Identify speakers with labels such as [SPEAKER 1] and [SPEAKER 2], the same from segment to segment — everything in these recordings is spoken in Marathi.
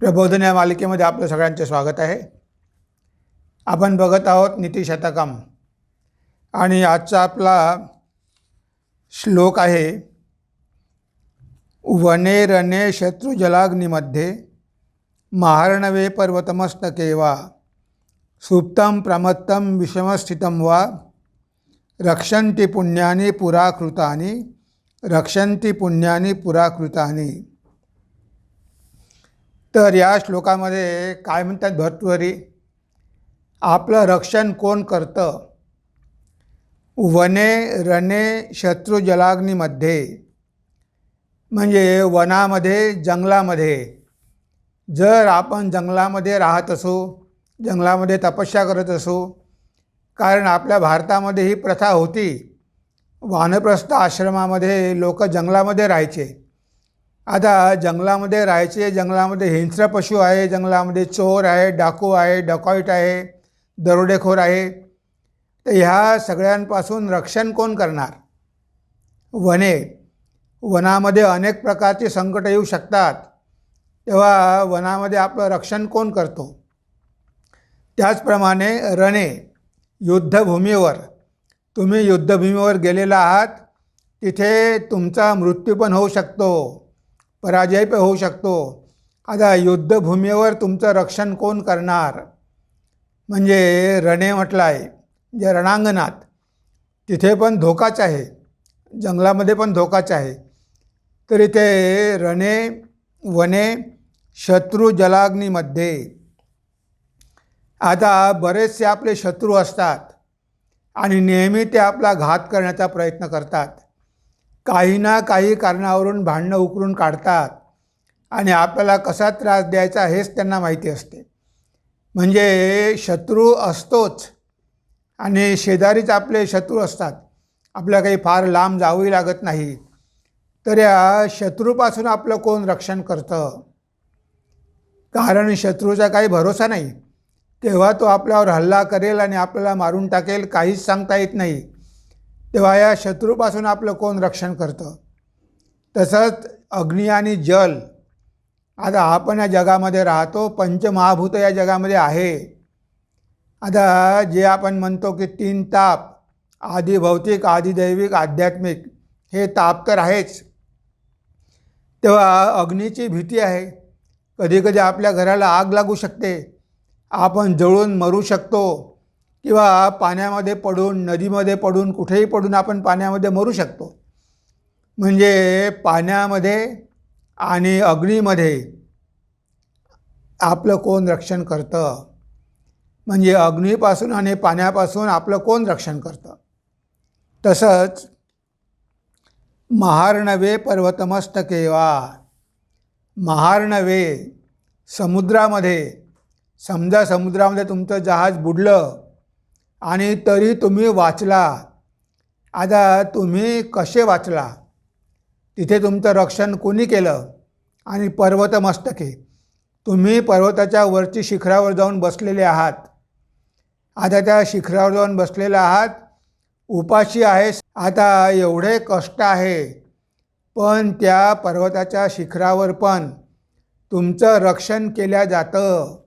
[SPEAKER 1] प्रबोधन या मालिकेमध्ये आपलं सगळ्यांचे स्वागत आहे. आपण बघत आहोत नीतिशतकम आणि आजचा आपला श्लोक आहे वने रणे शत्रुजलाग्निमध्ये पर्वतमस्तके वा सुप्तं प्रमत्तं विषमस्थितं वा रक्षन्ति पुण्यानी पुराकृतानि रक्षन्ति पुण्यानी पुराकृतानि। तर या श्लोकामध्ये काय म्हणतात भर्तृहरी आपलं रक्षण कोण करतं? वने रणे शत्रुजलाग्नीमध्ये म्हणजे वनामध्ये जंगलामध्ये. जर आपण जंगलामध्ये राहत असू जंगलामध्ये तपस्या करत असू कारण आपल्या भारतामध्ये ही प्रथा होती. वानप्रस्थ आश्रमामध्ये लोक जंगलामध्ये राहायचे. आता जंगलामध्ये राहायचे जंगलामध्ये हिंस्र पशु आहे जंगलामध्ये चोर आहे डाकू आहे डकॉईट आहे दरोडेखोर आहे. तर ह्या सगळ्यांपासून रक्षण कोण करणार? वने. वनामध्ये अनेक प्रकारचे संकट येऊ शकतात. तेव्हा वनामध्ये आपलं रक्षण कोण करतो? त्याचप्रमाणे रणे युद्धभूमीवर. तुम्ही युद्धभूमीवर गेलेला आहात तिथे तुमचा मृत्यू पण होऊ शकतो. पराजय पण होऊ शकतो. आता युद्धभूमीवर तुमचं रक्षण कोण करणार? म्हणजे रणे म्हटलं आहे जे रणांगणात. तिथे पण धोकाच आहे. जंगलामध्ये पण धोकाच आहे. तर इथे रणे वने शत्रू जलाग्नीमध्ये. आता बरेचसे आपले शत्रू असतात आणि नेहमी ते आपला घात करण्याचा प्रयत्न करतात. काही ना काही कारणावरून भांडणं उकरून काढतात. आणि आपल्याला कसा त्रास द्यायचा हेच त्यांना माहिती असते. म्हणजे शत्रू असतोच. आणि शेजारीच आपले शत्रू असतात. आपल्या काही फार लांब जावंही लागत नाही. तर या शत्रूपासून आपलं कोण रक्षण करतं? कारण शत्रूचा काही भरोसा नाही. तेव्हा तो आपल्यावर हल्ला करेल आणि आपल्याला मारून टाकेल काहीच सांगता येत नाही. तेव्हा या शत्रूपासून आपलं कोण रक्षण करतं? तसंच अग्नी आणि जल. आता आपण या जगामध्ये राहतो पंचमहाभूत या जगामध्ये आहे. आता जे आपण म्हणतो की तीन ताप आधी भौतिक आधी दैविक आध्यात्मिक हे ताप तर आहेच. तेव्हा अग्नीची भीती आहे. कधीकधी आपल्या घराला आग लागू शकते. आपण जळून मरू शकतो. किंवा पाण्यामध्ये पडून नदीमध्ये पडून कुठेही पडून आपण पाण्यामध्ये मरू शकतो. म्हणजे पाण्यामध्ये आणि अग्नीमध्ये आपलं कोण रक्षण करतं? म्हणजे अग्नीपासून आणि पाण्यापासून आपलं कोण रक्षण करतं? तसंच महार्णवे पर्वतमस्तकेवा महार्णवे समुद्रामध्ये समजा समुद्रामध्ये तुमचं जहाज बुडलं आणि तरी तुम्ही वाचला. आता तुम्ही कसे वाचला? तिथे तुमचं रक्षण कोणी केलं? आणि पर्वतमस्तके. तुम्ही पर्वताच्या वरची शिखरावर जाऊन बसलेले आहात. आता त्या शिखरावर जाऊन बसलेला आहात. उपाशी आहे. आता एवढे कष्ट आहे. पण त्या पर्वताच्या शिखरावर पण तुमचं रक्षण केल्या जातं.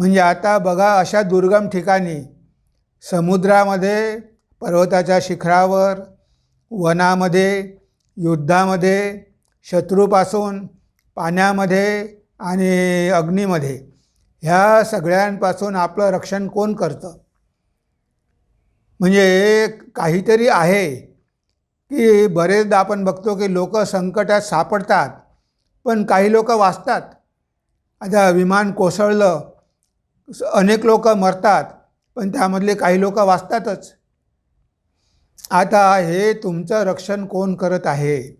[SPEAKER 1] म्हणजे आता बघा अशा दुर्गम ठिकाणी समुद्रामध्ये पर्वताच्या शिखरावर वनामध्ये युद्धामध्ये शत्रूपासून पाण्यामध्ये आणि अग्नीमध्ये ह्या सगळ्यांपासून आपलं रक्षण कोण करतं? म्हणजे काहीतरी आहे की बरेचदा आपण बघतो की लोक संकटात सापडतात पण काही लोक वाचतात. आता विमान कोसळलं अनेक लोक मरतात पण त्यामधले काही लोक वाचतातच. आता हे तुमचं रक्षण कोण करत आहे?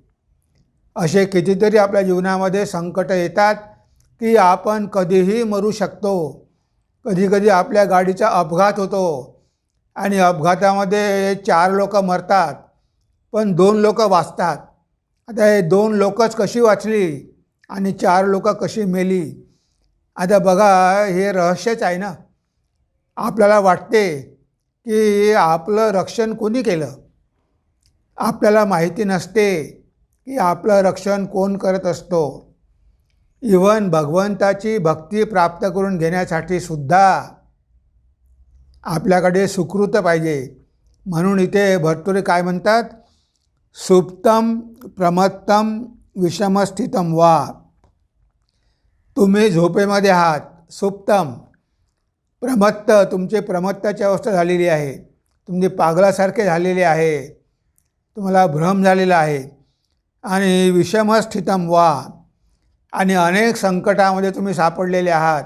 [SPEAKER 1] असे कितीतरी आपल्या जीवनामध्ये संकट येतात की आपण कधीही मरू शकतो. कधीकधी आपल्या गाडीचा अपघात होतो आणि अपघातामध्ये चार लोक मरतात पण दोन लोक वाचतात. आता हे दोन लोकच कशी वाचली आणि चार लोक कशी मेली? आता बघा हे रहस्यच आहे ना. आपल्याला वाटते की आपलं रक्षण कोणी केलं? आपल्याला माहिती नसते की आपलं रक्षण कोण करत असतो. इवन भगवंताची भक्ती प्राप्त करून घेण्यासाठी सुद्धा आपल्याकडे सुकृत पाहिजे. म्हणून इथे भरतुरी काय म्हणतात? सुप्तम प्रमत्तम विषमस्थितम वा. तुम्ही झोपेमध्ये आहात. सुप्तम. प्रमत्त तुमची प्रमत्ताची अवस्था झालेली आहे. तुमची पागलासारखे झालेले आहे. तुम्हाला भ्रम झालेला आहे. आणि विषमस्थितम वा. आणि अनेक संकटामध्ये तुम्ही सापडलेले आहात.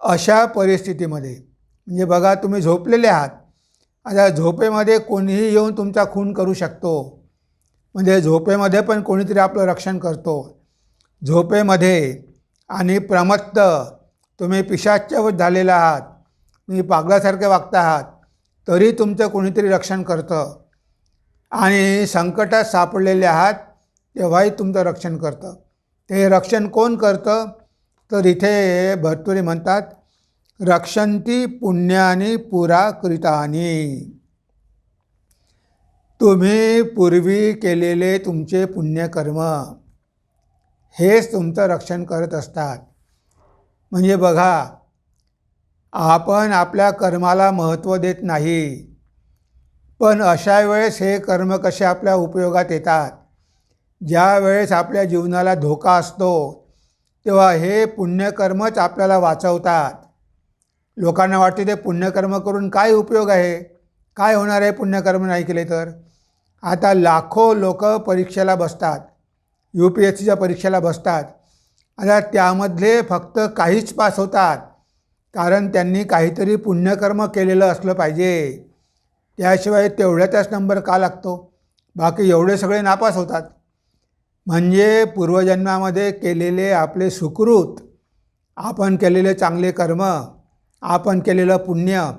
[SPEAKER 1] अशा परिस्थितीमध्ये. म्हणजे बघा तुम्ही झोपलेले आहात. आता झोपेमध्ये कोणीही येऊन तुमचा खून करू शकतो. म्हणजे झोपेमध्ये पण कोणीतरी आपलं रक्षण करतो. झोपेमध्ये आणि प्रमत्त तुम्ही पिशाच्यवत झालेला आहात तुम्ही पागलासारखे वागता आहात तरी तुमचं कोणीतरी रक्षण करतं. आणि संकटात सापडलेले आहात तेव्हाही तुमचं रक्षण करतं. ते रक्षण कोण करतं? तर इथे भरतुरी म्हणतात रक्षंती पुण्यानी पुरा कृतानी तुम्ही पूर्वी केलेले तुमचे पुण्यकर्म. हेच तुमचं रक्षण करत असतात. म्हणजे बघा आपण आपल्या कर्माला महत्त्व देत नाही. पण अशा वेळेस हे कर्म कसे आपल्या उपयोगात येतात? ज्या वेळेस आपल्या जीवनाला धोका असतो तेव्हा हे पुण्यकर्मच आपल्याला वाचवतात. लोकांना वाटते ते पुण्यकर्म करून काय उपयोग आहे? काय होणार आहे पुण्यकर्म नाही केले तर? आता लाखो लोक परीक्षेला बसतात. यू पी एस सीच्या परीक्षेला बसतात आता त्यामधले फक्त काहीच पास होतात कारण त्यांनी काहीतरी पुण्यकर्म केलेलं असलं पाहिजे. त्याशिवाय तेवढ्याचाच नंबर का लागतो? बाकी एवढे सगळे नापास होतात. म्हणजे पूर्वजन्मामध्ये केलेले आपले सुकृत आपण केलेले चांगले कर्म आपण केलेलं पुण्य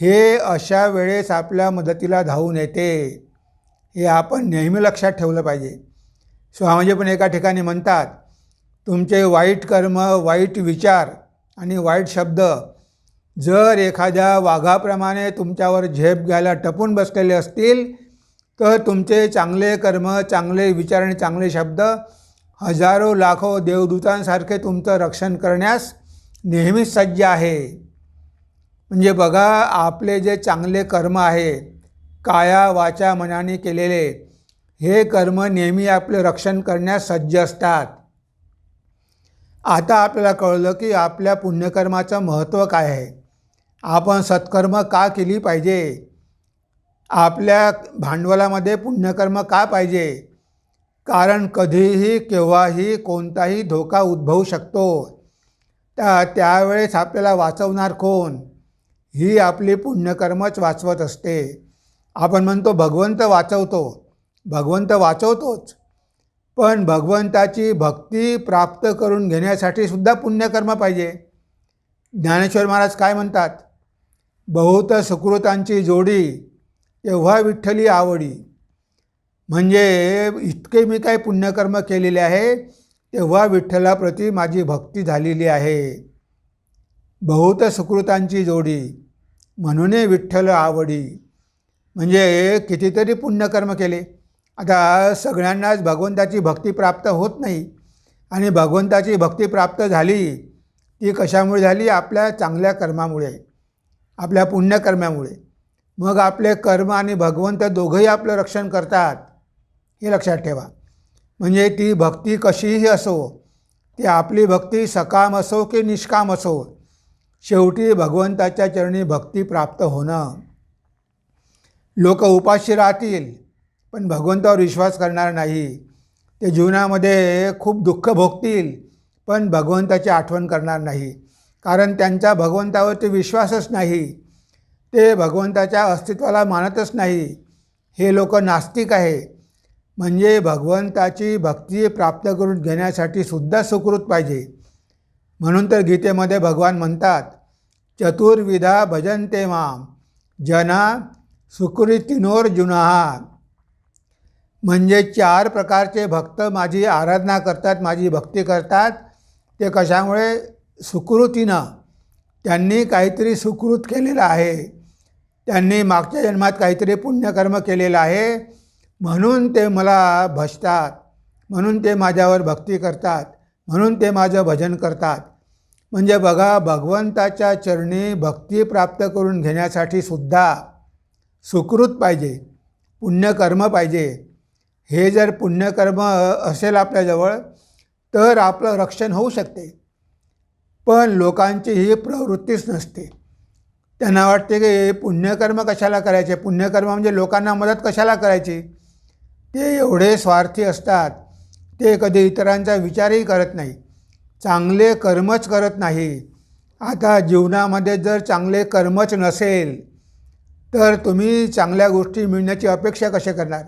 [SPEAKER 1] हे अशा वेळेस आपल्या मदतीला धावून येते. हे आपण नेहमी लक्षात ठेवलं पाहिजे. स्वामीजी पण एका ठिकाणी म्हणतात तुमचे वाईट कर्म वाईट विचार आणि वाईट शब्द जर एखाद्या वाघाप्रमाणे तुमच्यावर झेप घ्यायला टपून बसलेले असतील तर तुमचे चांगले कर्म चांगले विचार आणि चांगले शब्द हजारो लाखो देवदूतांसारखे तुमचं रक्षण करण्यास नेहमीच सज्ज आहे. म्हणजे बघा आपले जे चांगले कर्म आहे काया वाचा मनाने केलेले हे कर्म नेहमी आपले रक्षण करण्यास सज्ज असतात. आता आपल्याला कळलं की आपल्या पुण्यकर्माचं महत्त्व काय आहे? आपण सत्कर्म का केली पाहिजे? आपल्या भांडवलामध्ये पुण्यकर्म का पाहिजे? कारण कधीही केव्हाही कोणताही धोका उद्भवू शकतो. त्या त्यावेळेस आपल्याला वाचवणार कोण? ही आपली पुण्यकर्मच वाचवत असते. आपण म्हणतो भगवंत वाचवतो. भगवंत वाचवतोच. पण भगवंताची भक्ती प्राप्त करून घेण्यासाठी सुद्धा पुण्यकर्म पाहिजे. ज्ञानेश्वर महाराज काय म्हणतात? बहुत सुकृतांची जोडी तेव्हा विठ्ठली आवडी. म्हणजे इतके मी काय पुण्यकर्म केलेले आहे तेव्हा विठ्ठलाप्रती माझी भक्ती झालेली आहे. बहुत सुकृतांची जोडी म्हणून विठ्ठल आवडी. म्हणजे कितीतरी पुण्यकर्म केले. आता सगळ्यांनाच भगवंताची भक्ती प्राप्त होत नाही. आणि भगवंताची भक्ती प्राप्त झाली ती कशामुळे झाली? आपल्या चांगल्या कर्मामुळे. आपल्या पुण्यकर्मामुळे. मग आपले कर्म आणि भगवंत दोघंही आपलं रक्षण करतात हे लक्षात ठेवा. म्हणजे ती भक्ती कशीही असो ती आपली भक्ती सकाम असो की निष्काम असो शेवटी भगवंताच्या चरणी भक्ती प्राप्त होणं. लोक उपाशी राहतील. पण भगवंतावर विश्वास करणार नाही. ते जीवनामध्ये खूप दुःख भोगतील पण भगवंताची आठवण करणार नाही. कारण त्यांचा भगवंतावरती विश्वासच नाही. ते भगवंताच्या अस्तित्वाला मानतच नाही. हे लोक नास्तिक आहे. म्हणजे भगवंताची भक्ती प्राप्त करून घेण्यासाठी सुद्धा सुकृत पाहिजे. म्हणून तर गीतेमध्ये भगवान म्हणतात चतुर्विधा भजन्ते माम जना सुकृतिनोर्जुना. म्हणजे चार प्रकारचे भक्त माझी आराधना करतात माझी भक्ती करतात. ते कशामुळे? सुकृतीनं. त्यांनी काहीतरी सुकृत केलेलं आहे. त्यांनी मागच्या जन्मात काहीतरी पुण्यकर्म केलेलं आहे. म्हणून ते मला भजतात. म्हणून ते माझ्यावर भक्ती करतात. म्हणून ते माझं भजन करतात. म्हणजे बघा भगवंताच्या चरणी भक्ती प्राप्त करून घेण्यासाठी सुद्धा सुकृत पाहिजे पुण्यकर्म पाहिजे. हे जर पुण्यकर्म असेल आपल्याजवळ तर आपलं रक्षण होऊ शकते. पण लोकांची ही प्रवृत्तीच नसते. त्यांना वाटते की पुण्यकर्म कशाला करायचे? पुण्यकर्म म्हणजे लोकांना मदत कशाला करायची? ते एवढे स्वार्थी असतात. ते कधी इतरांचा विचारही करत नाही. चांगले कर्मच करत नाही. आता जीवनामध्ये जर चांगले कर्मच नसेल तर तुम्ही चांगल्या गोष्टी मिळण्याची अपेक्षा कशी करणार?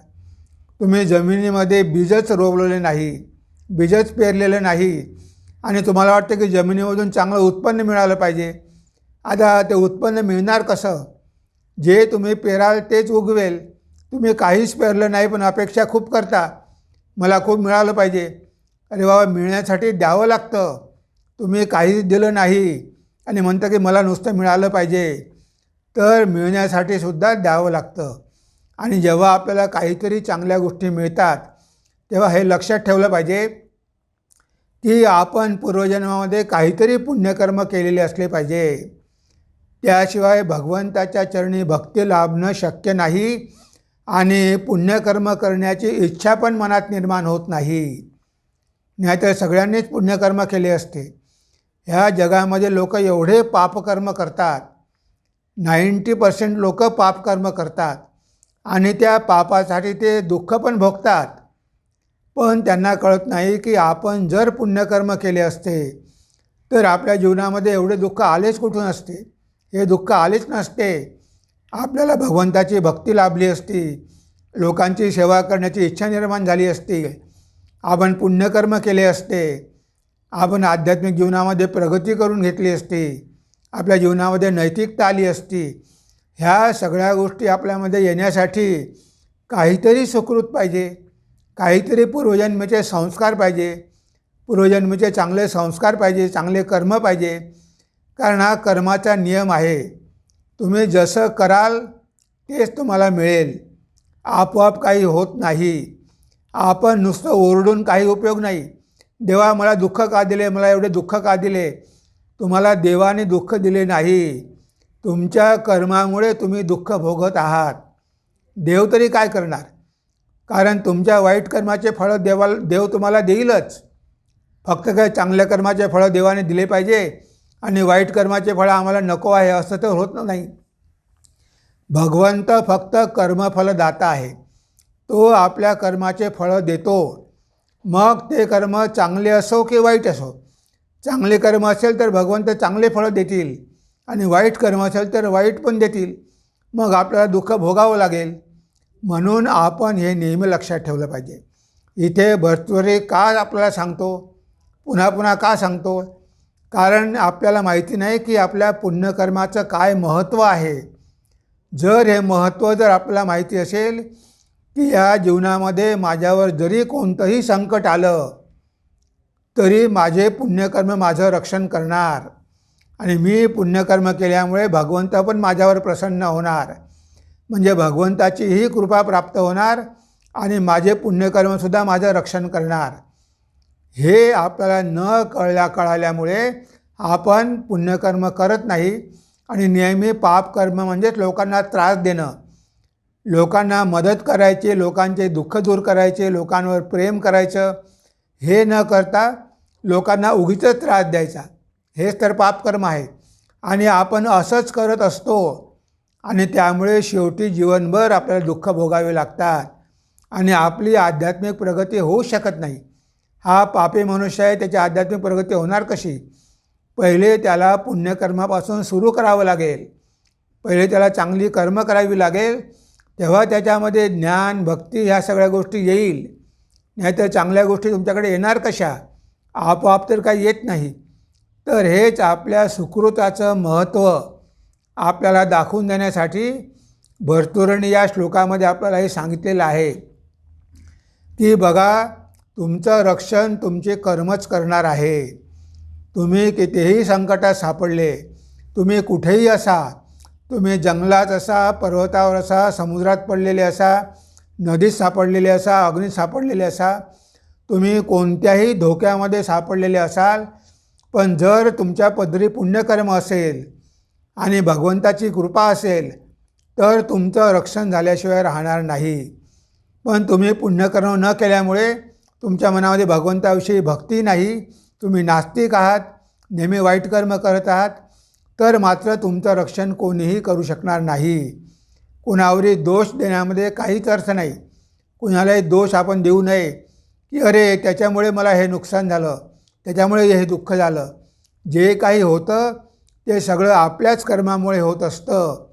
[SPEAKER 1] तुम्ही जमिनीमध्ये बीजच रोवलेले नाही बीजच पेरलेलं नाही आणि तुम्हाला वाटतं की जमिनीमधून चांगलं उत्पन्न मिळालं पाहिजे. आता ते उत्पन्न मिळणार कसं? जे तुम्ही पेराल तेच उगवेल. तुम्ही काहीच पेरलं नाही पण अपेक्षा खूप करता. मला खूप मिळालं पाहिजे. अरे बाबा मिळण्यासाठी द्यावं लागतं. तुम्ही काहीच दिलं नाही आणि म्हणतं की मला नुसतं मिळालं पाहिजे. तर मिळण्यासाठी सुद्धा द्यावं लागतं. आणि जेव्हा आपल्याला काहीतरी चांगल्या गोष्टी मिळतात तेव्हा हे लक्षात ठेवलं पाहिजे की आपण पूर्वजन्मामध्ये काहीतरी पुण्यकर्म केलेले असले पाहिजे. त्याशिवाय भगवंताच्या चरणी भक्ती लाभणं शक्य नाही आणि पुण्यकर्म करण्याची इच्छा पण मनात निर्माण होत नाही. नाहीतर सगळ्यांनीच पुण्यकर्म केले असते. ह्या जगामध्ये लोक एवढे पापकर्म करतात. नाईंटी पर्सेंट लोक पापकर्म करतात. आणि त्या पापासाठी ते दुःख पण भोगतात. पण त्यांना कळत नाही की आपण जर पुण्यकर्म केले असते तर आपल्या जीवनामध्ये एवढे दुःख आलेच कुठून असते? हे दुःख आलेच नसते. आपल्याला भगवंताची भक्ती लाभली असती लोकांची सेवा करण्याची इच्छा निर्माण झाली असती आपण पुण्यकर्म केले असते आपण आध्यात्मिक जीवनामध्ये प्रगती करून घेतली असती आपल्या जीवनामध्ये नैतिकता आली असती ह्या सगळ्या गोष्टी आपल्यामध्ये येण्यासाठी काहीतरी सुकृत पाहिजे काहीतरी पूर्वजन्मेचे संस्कार पाहिजे पूर्वजन्मचे चांगले संस्कार पाहिजे चांगले कर्म पाहिजे. कारण हा कर्माचा नियम आहे. तुम्ही जसं कराल तेच तुम्हाला मिळेल. आपोआप काही होत नाही. आपण नुसतं ओरडून काही उपयोग नाही. देवा मला दुःख का दिले? मला एवढे दुःख का दिले? तुम्हाला देवाने दुःख दिले नाही. तुमच्या कर्मामुळे तुम्ही दुःख भोगत आहात. देव तरी काय करणार? कारण तुमच्या वाईट कर्माचे फळं देवाला देव तुम्हाला देईलच. फक्त काय चांगल्या कर्माचे फळं देवाने दिले पाहिजे आणि वाईट कर्माचे फळं आम्हाला नको आहे असं तर होत नाही. भगवंत फक्त कर्मफलदाता आहे. तो आपल्या कर्माचे फळं देतो. मग ते कर्म चांगले असो की वाईट असो. चांगले कर्म असेल तर भगवंत चांगले फळं देतील. आणि वाईट कर्म असेल तर वाईट पण देतील. मग आपल्याला दुःख भोगावं लागेल. म्हणून आपण हे नेहमी लक्षात ठेवलं पाहिजे. इथे भरतुरे का आपल्याला सांगतो? पुन्हा पुन्हा का सांगतो? कारण आपल्याला माहिती नाही की आपल्या पुण्यकर्माचं काय महत्त्व आहे. जर हे महत्त्व जर आपल्याला माहिती असेल की या जीवनामध्ये माझ्यावर जरी कोणतंही संकट आलं तरी माझे पुण्यकर्म माझं रक्षण करणार. आणि मी पुण्यकर्म केल्यामुळे भगवंत पण माझ्यावर प्रसन्न होणार. म्हणजे भगवंताचीही कृपा प्राप्त होणार आणि माझे पुण्यकर्मसुद्धा माझं रक्षण करणार. हे आपल्याला न कळल्या कळाल्यामुळे आपण पुण्यकर्म करत नाही आणि नेहमी पापकर्म म्हणजेच लोकांना त्रास देणं. लोकांना मदत करायची लोकांचे दुःख दूर करायचे लोकांवर प्रेम करायचं हे न करता लोकांना उगीच त्रास द्यायचा. हेच तर पापकर्म आहे. आणि आपण असंच करत असतो. आणि त्यामुळे शेवटी जीवनभर आपल्याला दुःख भोगावे लागतात. आणि आपली आध्यात्मिक प्रगती होऊ शकत नाही. हा पापी मनुष्य आहे त्याची आध्यात्मिक प्रगती होणार कशी? पहिले त्याला पुण्यकर्मापासून सुरू करावं लागेल. पहिले त्याला चांगली कर्म करावी लागेल. तेव्हा त्याच्यामध्ये ज्ञान भक्ती ह्या सगळ्या गोष्टी येईल. नाहीतर चांगल्या गोष्टी तुमच्याकडे येणार कशा? आपोआप तर काही येत नाही. तर हेच आपल्या सुकृताचं महत्त्व आपल्याला दाखवून देण्यासाठी भरतुरणी या श्लोकामध्ये आपल्याला हे सांगितलेलं आहे. की बघा तुमचं रक्षण तुमचे कर्मच करणार आहे. तुम्ही कितीही संकटात सापडले तुम्ही कुठेही असा तुम्ही जंगलात असा पर्वतावर असा समुद्रात पडलेले असा नदीत सापडलेले असा अग्नीत सापडलेले असा तुम्ही कोणत्याही धोक्यामध्ये सापडलेले असाल पण जर तुमच्या पदरी पुण्यकर्म असेल आणि भगवंताची कृपा असेल तर तुमचं रक्षण झाल्याशिवाय राहणार नाही. पण तुम्ही पुण्यकर्म न केल्यामुळे तुमच्या मनामध्ये भगवंताविषयी भक्ती नाही तुम्ही नास्तिक आहात नेहमी वाईट कर्म करत आहात तर मात्र तुमचं रक्षण कोणीही करू शकणार नाही. कुणावरही दोष देण्यामध्ये काहीच अर्थ नाही. कुणालाही दोष आपण देऊ नये. की अरे त्याच्यामुळे मला हे नुकसान झालं. त्याच्यामुळे हे दुःख झालं. जे काही होतं ते सगळं आपल्याच कर्मामुळे होत असतं.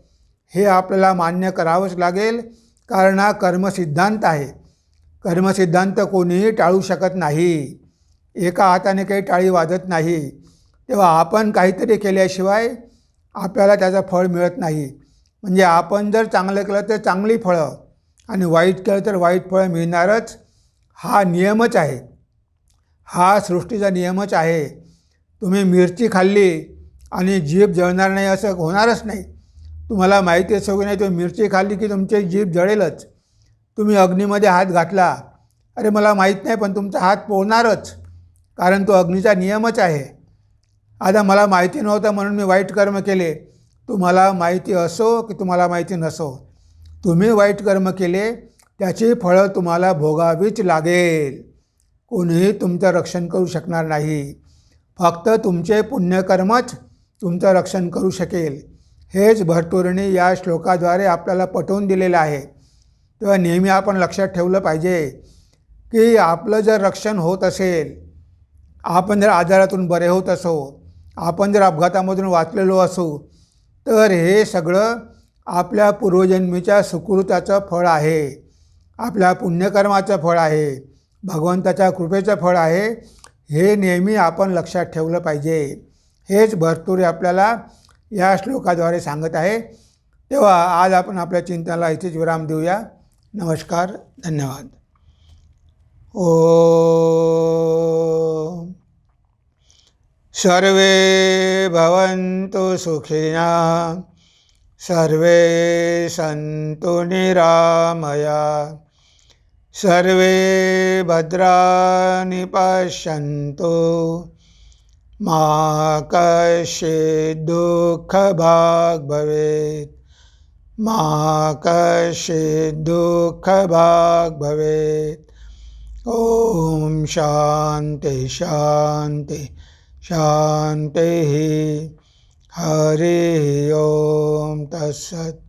[SPEAKER 1] हे आपल्याला मान्य करावंच लागेल कारण हा कर्मसिद्धांत आहे. कर्मसिद्धांत कोणीही टाळू शकत नाही. एका हाताने काही टाळी वाजत नाही. तेव्हा आपण काहीतरी केल्याशिवाय आपल्याला त्याचं फळ मिळत नाही. म्हणजे आपण जर चांगलं केलं तर चांगली फळं आणि वाईट केलं तर वाईट फळं मिळणारच हा नियमच आहे. हा सृष्टीचा नियमच आहे. तुम्ही मिरची खाल्ली आणि जीभ जळणार नाही असं होणारच नाही. तुम्हाला माहिती असो की नाही तुम्ही मिरची खाल्ली की तुमची जीभ जळेलच. तुम्ही अग्नीमध्ये हात घातला. अरे मला माहीत नाही पण तुमचा हात पोळणारच कारण तो अग्नीचा नियमच आहे. आता मला माहिती नव्हतं म्हणून मी वाईट कर्म केले. तुम्हाला माहिती असो की तुम्हाला माहिती नसो. तुम्ही वाईट कर्म केले त्याची फळं तुम्हाला भोगावीच लागेल. कोणीही तुमचं रक्षण करू शकणार नाही. फक्त तुमचे पुण्यकर्मच तुमचं रक्षण करू शकेल. हेच भरतुरणी या श्लोकाद्वारे आपल्याला पटवून दिलेलं आहे. तेव्हा नेहमी आपण लक्षात ठेवलं पाहिजे की आपलं जर रक्षण होत असेल आपण जर आजारातून बरे होत असो आपण जर अपघातामधून वाचलेलो असू तर हे सगळं आपल्या पूर्वजन्मीच्या सुकृताचं फळ आहे. आपल्या पुण्यकर्माचं फळ आहे. भगवंताच्या कृपेचं फळ आहे हे नेहमी आपण लक्षात ठेवलं पाहिजे. हेच भरतुरी आपल्याला या श्लोकाद्वारे सांगत आहे. तेव्हा आज आपण आपल्या चिंतनाला इथेच विराम देऊया. नमस्कार धन्यवाद. ओ सर्वे भवन्तु सुखिना सर्वे सन्तु निरामया। सर्वे भद्राणि पश्यन्तु। मा कश्चित् दुःखभाग् भवेत्। मा कश्चित् दुःखभाग् भवेत्। ॐ शान्ति शान्ति शान्तिः। हरिः ॐ तत्सत्।